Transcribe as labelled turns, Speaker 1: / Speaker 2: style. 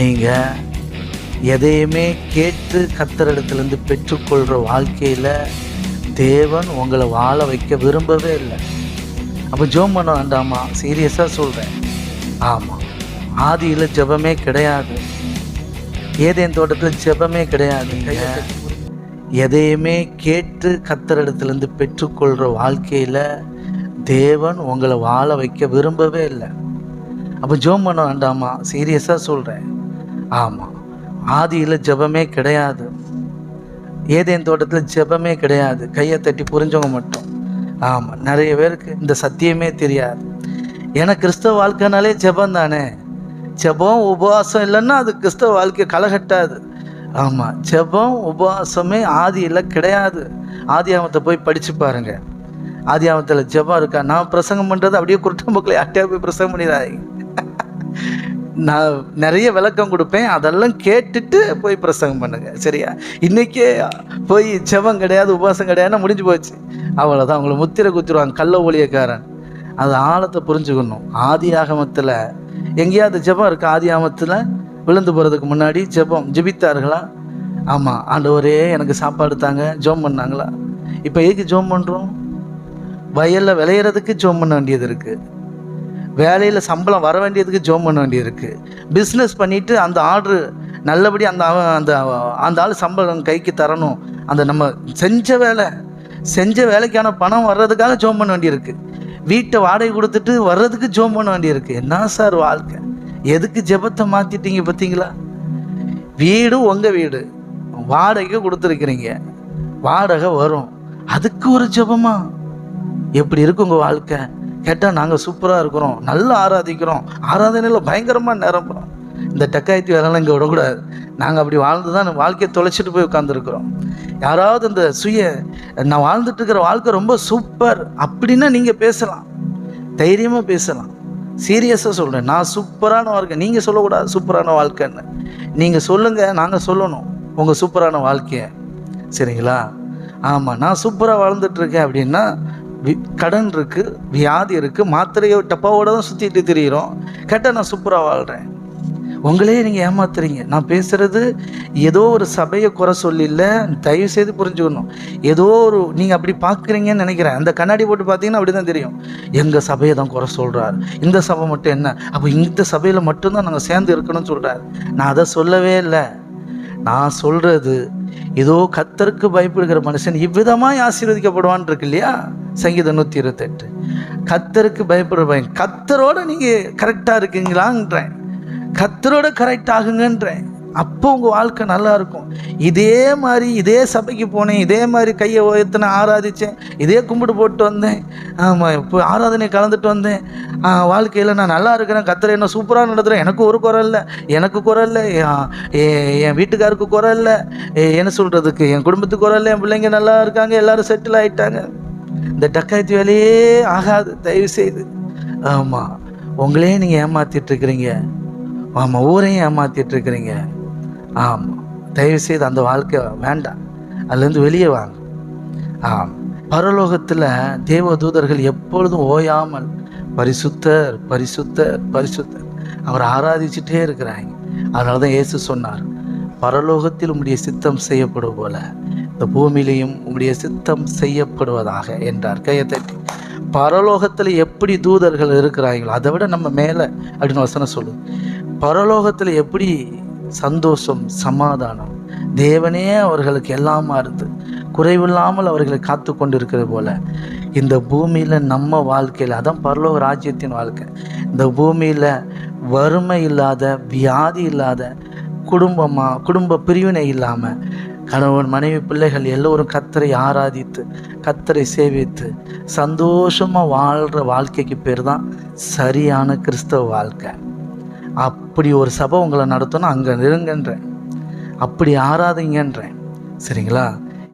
Speaker 1: நீங்கள் எதையுமே கேட்டு கத்தரிடத்துலேருந்து பெற்றுக்கொள்கிற வாழ்க்கையில் தேவன் உங்களை வாழ வைக்க விரும்பவே இல்லை. அப்போ ஜோம் பண்ண வேண்டாமா? சீரியஸாக சொல்கிறேன் ஆமாம் ஆதியில் ஜெபமே கிடையாது. ஏதேன் தோட்டத்தில் ஜெபமே கிடையாதுங்க எதையுமே கேட்டு கத்தரிடத்துலேருந்து பெற்றுக்கொள்கிற வாழ்க்கையில் தேவன் உங்களை வாழ வைக்க விரும்பவே இல்லை. அப்போ ஜோம் பண்ண வேண்டாமா? சீரியஸாக சொல்கிறேன் ஆமாம் ஆதியில் ஜெபமே கிடையாது. ஏதேன் தோட்டத்தில் ஜெபமே கிடையாது. கையை தட்டி புரிஞ்சவங்க மட்டும். ஆமாம் நிறைய பேருக்கு இந்த சத்தியமே தெரியாது. ஏன்னா கிறிஸ்தவ வாழ்க்கைனாலே ஜெபம் தானே. ஜெபம் உபவாசம் இல்லைன்னா அது கிறிஸ்தவ வாழ்க்கை களைகட்டாது ஆமாம் ஜெபம் உபவாசமே ஆதியில் கிடையாது. ஆதியாமத்தை போய் படித்து பாருங்க. ஆதியாமத்தில் ஜெபம் இருக்கா? நான் பிரசங்கம் பண்ணுறது அப்படியே குருட்டம்புக்களை அட்டையாக போய் பிரசங்கம் பண்ணிடுறாங்க நான் நிறைய விளக்கம் கொடுப்பேன். அதெல்லாம் கேட்டுட்டு போய் பிரசங்கம் பண்ணுங்க. சரியா? இன்றைக்கே போய் ஜெபம் கிடையாது உபவாசம் கிடையாதுன்னா முடிஞ்சு போச்சு. அவ்வளோதான் அவங்கள முத்திரை குத்திடுவாங்க. கள்ள ஒளியக்காரன் அது ஆழத்தை புரிஞ்சுக்கணும். ஆதி ஆகமத்தில் எங்கேயாவது ஜெபம் இருக்கா? ஆதி ஆகமத்தில் விழுந்து போகிறதுக்கு முன்னாடி ஜெபம். ஜெபித்தார்களா? ஆமாம் ஆண்டவரே எனக்கு சாப்பாடு தாங்க. ஜோம் பண்ணாங்களா? இப்போ எதுக்கு ஜோம் பண்ணுறோம் வயலில் விளையிறதுக்கு ஜோம் பண்ண வேண்டியது இருக்குது வேலையில் சம்பளம் வர வேண்டியதுக்கு ஜோம் பண்ண வேண்டியிருக்கு. பிஸ்னஸ் பண்ணிவிட்டு அந்த ஆர்டரு நல்லபடி அந்த அந்த அந்த ஆள் சம்பளம் கைக்கு தரணும். அந்த நம்ம செஞ்ச வேலை செஞ்ச வேலைக்கான பணம் வர்றதுக்காக ஜோம் பண்ண வேண்டியிருக்கு. வீட்டை வாடகை கொடுத்துட்டு வர்றதுக்கு ஜோம் பண்ண வேண்டியிருக்கு. என்ன சார் வாழ்க்கை? எதுக்கு ஜெபத்தை மாற்றிட்டீங்க பார்த்தீங்களா? வீடு உங்கள் வீடு. வாடகை கொடுத்துருக்குறீங்க. வாடகை வரும். அதுக்கு ஒரு ஜெபமா? எப்படி இருக்கு உங்கள் வாழ்க்கை? கேட்டால் நாங்கள் சூப்பராக இருக்கிறோம். நல்லா ஆராதிக்கிறோம். ஆராதனையில் பயங்கரமாக நிரம்புகிறோம் இந்த டக்காயத்தி வேலைலாம் இங்கே விடக்கூடாது. நாங்கள் அப்படி வாழ்ந்து தான் வாழ்க்கையை தொலைச்சிட்டு போய் உட்காந்துருக்குறோம் யாராவது இந்த சுய நான் வாழ்ந்துட்டு இருக்கிற வாழ்க்கை ரொம்ப சூப்பர் அப்படின்னா நீங்கள் பேசலாம். தைரியமாக பேசலாம். சீரியஸாக சொல்கிறேன் நான் சூப்பரான வாழ்க்கை. நீங்கள் சொல்லக்கூடாது சூப்பரான வாழ்க்கைன்னு. நீங்கள் சொல்லுங்கள் நாங்கள் சொல்லணும். உங்கள் சூப்பரான வாழ்க்கையை. சரிங்களா? ஆமாம் நான் சூப்பராக வாழ்ந்துட்டுருக்கேன் அப்படின்னா கடன் இருக்குது வியாதி இருக்குது மாத்திரையோ டப்பாவோட தான் சுற்றிட்டு திரியிறோம். கேட்டால் நான் சூப்பராக வாழ்கிறேன் உங்களே நீங்கள் ஏமாத்துறீங்க. நான் பேசுகிறது ஏதோ ஒரு சபையை குறை சொல்லில்ல தயவு செய்து புரிஞ்சுக்கணும். ஏதோ ஒரு நீங்கள் அப்படி பார்க்குறீங்கன்னு நினைக்கிறேன். அந்த கண்ணாடி போட்டு பார்த்தீங்கன்னா அப்படி தான் தெரியும். எங்கள் சபையை தான் குறை சொல்கிறார் இந்த சபை மட்டும் என்ன? அப்போ இந்த சபையில் மட்டும்தான் நாங்கள் சேர்ந்து இருக்கணும்னு சொல்கிறார் நான் அதை சொல்லவே இல்லை. நான் சொல்கிறது ஏதோ கத்தருக்கு பயப்படுகிற மனுஷன் இவ்விதமாய் ஆசீர்வதிக்கப்படுவான் இருக்கு இல்லையா? சங்கீதம் நூற்றி இருபத்தெட்டு. கத்தருக்கு பயப்படுற பையன் கத்தரோட நீங்கள் கரெக்டாக இருக்கீங்களான்றேன். கத்தரோட கரெக்ட் ஆகுங்கன்றேன். அப்போ உங்கள் வாழ்க்கை நல்லா இருக்கும். இதே மாதிரி இதே சபைக்கு போனேன். இதே மாதிரி கையை உயர்த்தின ஆராதித்தேன் இதே கும்பிட்டு போட்டு வந்தேன். ஆமாம் இப்போ ஆராதனை கலந்துட்டு வந்தேன். வாழ்க்கையில் நான் நல்லா இருக்கிறேன். கத்தரை என்ன சூப்பராக நடத்துகிறேன் எனக்கு ஒரு குறை இல்லை. எனக்கு குறை இல்லை. என் என் வீட்டுக்காருக்கு குறை இல்லை. என்ன சொல்கிறதுக்கு என் குடும்பத்துக்கு குறை இல்லை. என் பிள்ளைங்க நல்லா இருக்காங்க. எல்லோரும் செட்டில் ஆகிட்டாங்க இந்த டக்காயத்து வேலையே ஆகாது. தயவு செய்து ஆமாம் உங்களே நீங்கள் ஏமாற்றிட்டுருக்குறீங்க ஆமாம் ஊரையும் ஏமாற்றிட்டுருக்குறீங்க ஆமாம் தயவுசெய்து அந்த வாழ்க்கை வேண்டாம். அதுலேருந்து வெளியே வாங்க. ஆம். பரலோகத்தில் தேவதூதர்கள் எப்பொழுதும் ஓயாமல் பரிசுத்தர் பரிசுத்தர் பரிசுத்தர். அவர் ஆராதிச்சுட்டே இருக்கிறாங்க. அதனால தான் இயேசு சொன்னார் பரலோகத்தில் உம்முடைய சித்தம் செய்யப்படும் போல இந்த பூமியிலையும் உம்முடைய சித்தம் செய்யப்படுவதாக என்றார். கையை தட்டி. பரலோகத்தில் எப்படி தூதர்கள் இருக்கிறாங்களோ அதை விட நம்ம மேலே அப்படின்னு வசனம் சொல்லு பரலோகத்தில் எப்படி சந்தோஷம் சமாதானம். தேவனே அவர்களுக்கு எல்லாமா இருந்து குறைவில்லாமல் அவர்களை காத்து கொண்டு இருக்கிறது போல இந்த பூமியில் நம்ம வாழ்க்கையில் அதான் பரலோக ராஜ்யத்தின் வாழ்க்கை. இந்த பூமியில் வறுமை இல்லாத வியாதி இல்லாத குடும்பமாக குடும்ப பிரிவினை இல்லாமல் கணவன் மனைவி பிள்ளைகள் எல்லோரும் கத்தரை ஆராதித்து கத்தரை சேவித்து சந்தோஷமாக வாழ்கிற வாழ்க்கைக்கு பேர் தான் சரியான கிறிஸ்தவ வாழ்க்கை. அப்படி ஒரு சபை உங்களை நடத்தணும் அங்கே நெருங்கன்றேன் அப்படி ஆறாதீங்கன்றேன். சரிங்களா?